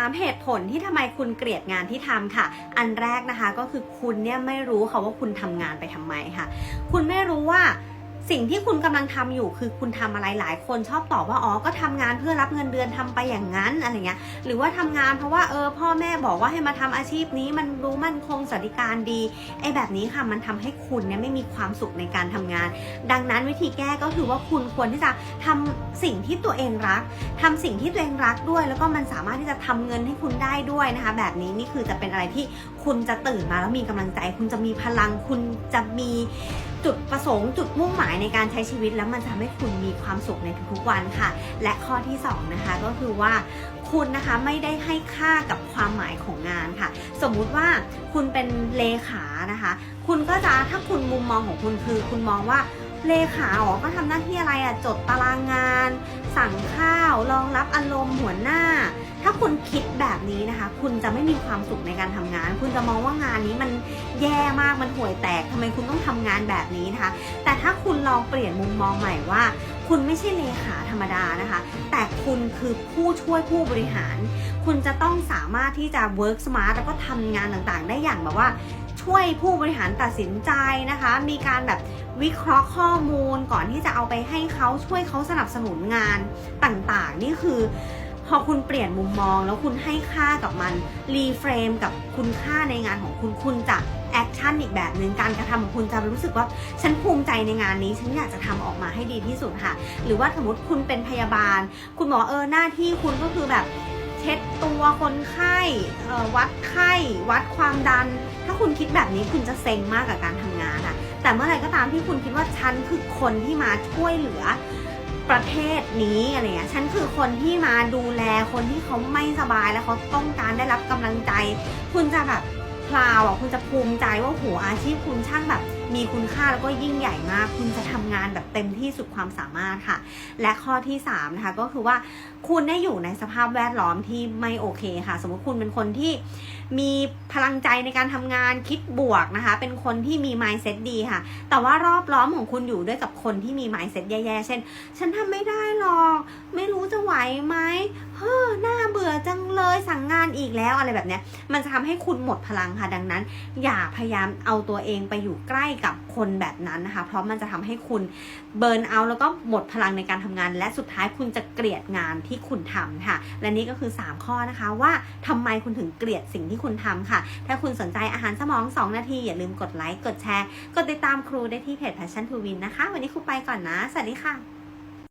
3 เหตุผลที่ทำไมคุณเกลียดงานที่ทำค่ะ อันแรกนะคะก็คือคุณเนี่ยไม่รู้ค่ะว่าคุณทำงานไปทำไมค่ะ คุณไม่รู้ว่า สิ่งที่คุณกำลังทำอยู่คือคุณทำอะไรหลายคนชอบตอบว่าอ๋อก็ทำงานเพื่อรับเงินเดือนทำไปอย่างนั้นอะไรเงี้ยหรือว่าทำงานเพราะว่าเออพ่อแม่บอกว่าให้มาทำอาชีพนี้มันรู้มั่นคงสวัสดิการดีไอ้แบบนี้ค่ะมันทำให้คุณเนี่ยไม่มีความสุขในการทำงาน ดังนั้นวิธีแก้ก็คือว่าคุณควรที่จะทำสิ่งที่ตัวเองรักทำสิ่งที่ตัวเองรักด้วย แล้วก็มันสามารถที่จะทำเงินให้คุณได้ด้วยนะคะแบบนี้นี่คือจะเป็นอะไรที่คุณจะตื่นมาแล้วมีกำลังใจ คุณจะมีพลังคุณจะมี จุดประสงค์จุดมุ่งหมายในการใช้ชีวิต แล้วมันจะทำให้คุณมีความสุขในทุกๆวันค่ะ และข้อที่สองนะคะก็คือว่าคุณนะคะไม่ได้ให้ค่ากับความหมายของงานค่ะ สมมุติว่าคุณเป็นเลขานะคะ คุณก็จะถ้าคุณมุมมองของคุณคือ คุณมองว่าเลขาอ๋อก็ทำหน้าที่อะไรอะจดตารางงาน สั่งข้าวรองรับอารมณ์หัวหน้า ถ้าคุณคิดแบบนี้นะคะ คุณจะไม่มีความสุขในการทำงาน คุณจะมองว่างานนี้มันแย่มากมันห่วยแตก ไมคุณต้องทำงานแบบนี้นะคะ แต่ถ้าคุณลองเปลี่ยนมุมมองใหม่ว่า คุณไม่ใช่เลขาธรรมดานะคะ แต่คุณคือผู้ช่วยผู้บริหาร คุณจะต้องสามารถที่จะ work smart แล้วก็ทำงานต่างๆ ได้อย่างแบบว่าช่วยผู้บริหารตัดสินใจนะคะ มีการแบบวิเคราะห์ข้อมูลก่อนที่จะเอาไปให้เขาช่วยเขาสนับสนุนงานต่างๆ นี่คือ อคุณเปลี่ยนมุมมอง แล้วคุณให้ค่ากับมันรีเฟรมกับคุณค่าในงานของคุณคุณจะแอคชั่นอีกแบบหนึ่งการกระทำของคุณจะรู้สึกว่าฉันภูมิใจในงานนี้ ฉันอยากจะทำออกมาให้ดีที่สุดค่ะ หรือว่าสมมติคุณเป็นพยาบาล คุณบอกเออหน้าที่คุณก็คือแบบเช็ดตัวคนไข้วัดไข้ วัดความดัน ถ้าคุณคิดแบบนี้คุณจะเซ็งมากกับการทำงานค่ะแต่เมื่อไหร่ก็ตามที่คุณคิดว่าฉันคือคนที่มาช่วยเหลือ ประเทศนี้อะไรเงี้ยฉันคือคนที่มาดูแลคนที่เขาไม่สบายแล้วเขาต้องการได้รับกำลังใจ คุณจะแบบพลาวอะคุณจะภูมิใจว่าโหอาชีพคุณช่างแบบ มีคุณค่าแล้วก็ยิ่งใหญ่มาก คุณจะทำงานแบบเต็มที่สุดความสามารถค่ะ และข้อที่3นะคะก็คือว่าคุณได้อยู่ในสภาพแวดล้อมที่ไม่โอเคค่ะ สมมติคุณเป็นคนที่มีพลังใจในการทำงานคิดบวกนะคะ เป็นคนที่มี mindset ดีค่ะ แต่ว่ารอบล้อมของคุณอยู่ด้วยกับคนที่มี mindset แย่ๆ เช่น ฉันทำไม่ได้หรอก ไม่รู้จะไหวไหมเฮ้อหน่าเบื่อจังเลยสั่ง อีกแล้วอะไรแบบเนี้ย มันจะทำให้คุณหมดพลังค่ะ ดังนั้น อย่าพยายามเอาตัวเองไปอยู่ใกล้กับคนแบบนั้นนะคะ เพราะมันจะทำให้คุณเบิร์นเอาแล้วก็หมดพลังในการทำงาน และสุดท้ายคุณจะเกลียดงานที่คุณทำค่ะ และนี่ก็คือ 3 ข้อนะคะว่าทำไมคุณถึงเกลียดสิ่งที่คุณทำค่ะ ถ้าคุณสนใจอาหารสมอง 2 นาที อย่าลืมกดไลค์กดแชร์กดติดตามครูได้ที่เพจ Passion to Win นะคะ วันนี้ครูไปก่อนนะ สวัสดีค่ะ